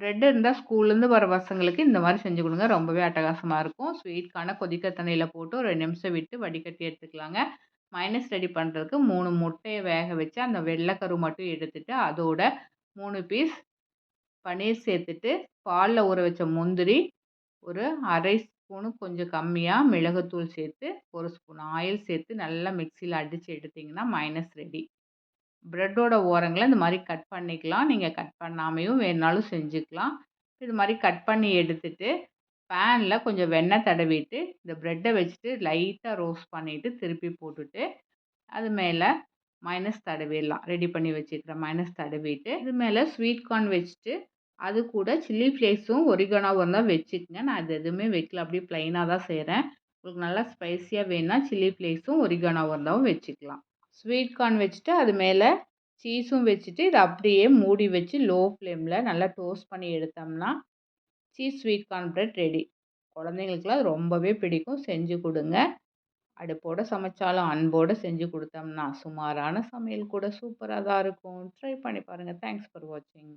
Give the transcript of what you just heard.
Bread இருந்தால் ஸ்கூல்லேருந்து வர பசங்களுக்கு இந்த மாதிரி செஞ்சு கொடுங்க. ரொம்பவே அட்டகாசமாக இருக்கும். ஸ்வீட்கான கொதிக்க தண்ணியில் போட்டு ஒரு ரெண்டு நிமிஷம் விட்டு வடிகட்டி எடுத்துக்கலாங்க. மைனஸ் ரெடி பண்ணுறதுக்கு மூணு முட்டையை வேக வச்சு அந்த வெள்ளைக்கரு மட்டும் எடுத்துட்டு அதோட மூணு பீஸ் பன்னீர் சேர்த்துட்டு பாலில் ஊற வச்ச முந்திரி ஒரு அரை ஸ்பூனு கொஞ்சம் கம்மியாக மிளகுத்தூள் சேர்த்து ஒரு ஸ்பூன் ஆயில் சேர்த்து நல்லா மிக்சியில் அடித்து எடுத்திங்கன்னா மைனஸ் ரெடி ப்ரெட்டோட ஓரங்களை இந்த மாதிரி கட் பண்ணிக்கலாம். நீங்கள் கட் பண்ணாமையும் வேணாலும் செஞ்சுக்கலாம். இது மாதிரி கட் பண்ணி எடுத்துட்டு பேனில் கொஞ்சம் வெண்ணெய் தடவிட்டு இந்த ப்ரெட்டை வச்சுட்டு லைட்டாக ரோஸ்ட் பண்ணிவிட்டு திருப்பி போட்டுட்டு அது மேலே மைனஸ் தடவிடலாம். ரெடி பண்ணி வச்சுக்கிற மைனஸ் தடவிட்டு இது மேலே ஸ்வீட் கார்ன் வச்சுட்டு அது கூட சில்லி ஃப்ளேக்ஸும் ஒரிகனாவும் இருந்தால் வச்சுக்கங்க. நான் அது எதுவுமே வைக்கல. அப்படியே ப்ளைனாக தான் செய்கிறேன் உங்களுக்கு நல்லா ஸ்பைஸியாக வேணுன்னா சில்லி ஃப்ளேக்ஸும் ஒரிகனாவும் இருந்தாலும் வச்சுக்கலாம். ஸ்வீட் கார்ன் வச்சுட்டு அது மேலே சீஸும் வச்சுட்டு இதை அப்படியே மூடி வச்சு லோ ஃப்ளேமில் நல்லா டோஸ்ட் பண்ணி எடுத்தோம்னா cheese sweet corn bread ready குழந்தைங்களுக்குலாம் ரொம்பவே பிடிக்கும். செஞ்சு கொடுங்க. அடுப்போடு சமைச்சாலும் அன்போடு செஞ்சு கொடுத்தோம்னா சுமாரான சமையல் கூட சூப்பராக தான் இருக்கும். ட்ரை பண்ணி பாருங்கள் தேங்க்ஸ் ஃபார் வாட்சிங்